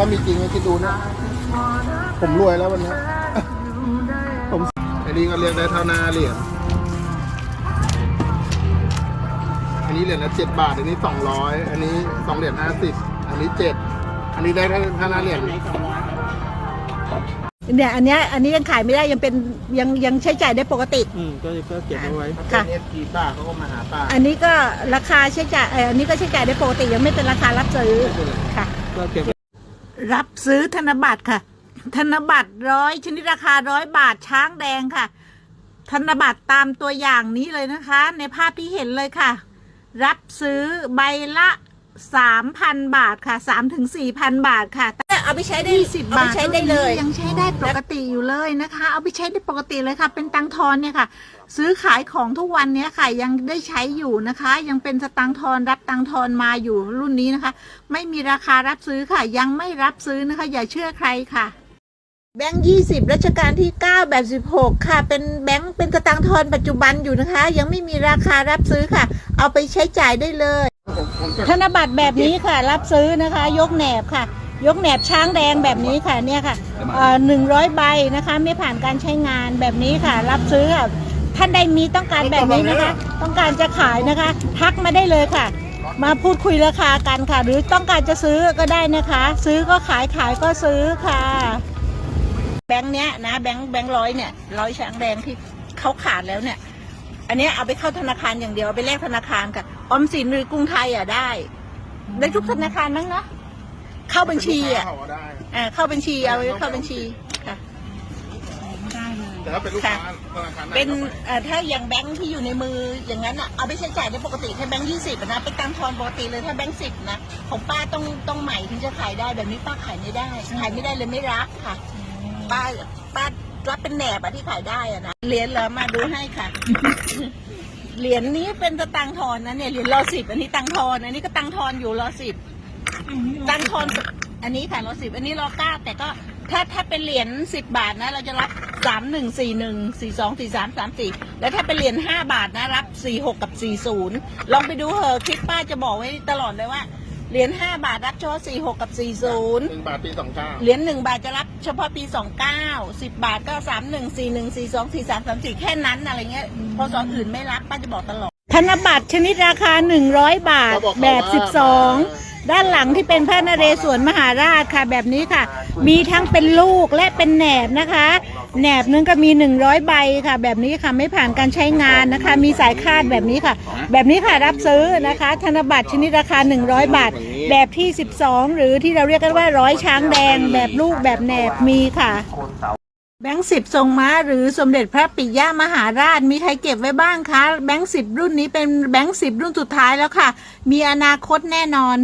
ถ้ามีจริงก็คิดดูนะ ผมรวยแล้ววันนี้ ผมอันนี้ก็เรียกได้เท่าหน้าเหรียญ อันนี้เหรียญละเจ็ดบาท อันนี้สองร้อยอันนี้สองเหรียญห้าสิบอันนี้เจ็ด อันนี้ได้เท่าเท่าหน้าเหรียญเนี่ยอันเนี้ยอันนี้ยังขายไม่ได้ยังเป็นยังยังใช้จ่ายได้ปกติ อืมก็ก็เก็บเอาไว้ค่ะเอฟกีป้าเขาก็มาหาป้าอันนี้ก็ราคาใช้จ่ายเอออันนี้ก็ใช้จ่ายได้ปกติยังไม่เป็นราคารับซื้อค่ะ ก็เก็บ รับซื้อธนบัตรค่ะ ธนบัตรร้อยชนิดราคาร้อยบาทช้างแดงค่ะ ธนบัตรตามตัวอย่างนี้เลยนะคะ ในภาพที่เห็นเลยค่ะ รับซื้อใบละสามพันบาทค่ะสามถึงสี่พันบาทค่ะ เอาไปใช้ได้สิบบาทใช้ได้เลย ยังใช้ได้ปกติอยู่เลยนะคะ เอาไปใช้ได้ปกติเลยค่ะ เป็นตังค์ทอนเนี่ยค่ะ ซื้อขายของทุกวันเนี้ยค่ะ ยังได้ใช้อยู่นะคะ ยังเป็นสตังค์ทอนรับตังค์ทอนมาอยู่รุ่นนี้นะคะ ไม่มีราคารับซื้อค่ะ ยังไม่รับซื้อนะคะ อย่าเชื่อใครค่ะ แบงค์ยี่สิบรัชกาลที่เก้าแบบสิบหกค่ะ เป็นแบงค์เป็นสตางค์ทอนปัจจุบันอยู่นะคะ ยังไม่มีราคารับซื้อค่ะ เอาไปใช้จ่ายได้เลย ธนบัตรแบบนี้ค่ะ รับซื้อนะคะ ยกแหนบค่ะ ยกแหนบช้างแดงแบบนี้ค่ะเนี่ยค่ะหนึ่งร้อยใบนะคะ ไม่ผ่านการใช้งานแบบนี้ค่ะ รับซื้อค่ะท่านใดมีต้องการแบบนี้นะคะ ต้องการจะขายนะคะ ทักมาได้เลยค่ะ มาพูดคุยราคากันค่ะ หรือต้องการจะซื้อก็ได้นะคะ ซื้อก็ขายขายก็ซื้อค่ะ แบงค์เนี้ยนะแบงค์แบงค์ร้อยเนี่ยร้อยช้างแดงที่เขาขาดแล้วเนี่ย อันเนี้ยเอาไปเข้าธนาคารอย่างเดียวเอาไปแลกธนาคารค่ะออมสินหรือกรุงไทยอะได้ ได้ทุกธนาคารมั้งนะ เข้าบัญชีอะเขาก็ได้ อ่าเข้าบัญชีเอาไว้เข้าบัญชีค่ะแต่ถ้าเป็นลูกค้าธนาคารไหนเป็นก็ไปเอ่อถ้าอย่างแบงค์ที่อยู่ในมืออย่างนั้นอะเอาไปใช้จ่ายได้ปกติถ้าแบงค์ยี่สิบนะเป็นตังค์ทอนปกติเลยถ้าแบงค์สิบนะของป้าต้องต้องใหม่ถึงจะขายได้แบบนี้ป้าขายไม่ได้ขายไม่ได้เลยไม่รับค่ะ ป้าป้ารับเป็นแหนบอะที่ขายได้อะนะเหรียญเหรอมาดูให้ค่ะ เหรียญนี้เป็นสตังค์ทอนนะเนี่ยเหรียญรอสิบอันนี้ตังค์ทอนอันนี้ก็ตังค์ทอนอยู่รอสิบ ตังค์ทอนอันนี้ค่ะรอสิบอันนี้รอเก้าแต่ก็ถ้าถ้าเป็นเหรียญสิบบาทนะ เราจะรับสามหนึ่งสี่หนึ่งสี่สองสี่สามสามสี่แล้วถ้าเป็นเหรียญห้าบาทนะ รับสี่หกกับสี่ศูนย์ลองไปดูเหอะคลิปป้าจะบอกไว้ตลอดเลยว่าเหรียญห้าบาทรับเฉพาะสี่หกกับสี่ศูนย์หนึ่งบาทปีสองเก้าเหรียญหนึ่งบาทจะรับเฉพาะปีสองเก้าสิบบาทก็สามหนึ่งสี่หนึ่งสี่สองสี่สามสามสี่แค่นั้นอะไรเงี้ยพอสอนอื่นไม่รับป้าจะบอกตลอดธนบัตรชนิดราคาหนึ่งร้อยบาทแบบสิบสอง ด้านหลังที่เป็นพระนเรศวรมหาราชค่ะ แบบนี้ค่ะ มีทั้งเป็นลูกและเป็นแหนบนะคะ แหนบนึงก็มีหนึ่งร้อยใบค่ะ แบบนี้ค่ะไม่ผ่านการใช้งานนะคะ มีสายคาดแบบนี้ค่ะ แบบนี้ค่ะรับซื้อนะคะ ธนบัตรชนิดราคา 100 บาท แบบที่ 12 หรือที่เราเรียกกันว่าร้อยช้างแดง แบบลูกแบบแหนบมีค่ะแบงค์สิบทรงม้าหรือสมเด็จพระปิยมหาราชมีใครเก็บไว้บ้างคะ แบงค์สิบรุ่นนี้เป็นแบงค์สิบรุ่นสุดท้ายแล้วค่ะ มีอนาคตแน่นอน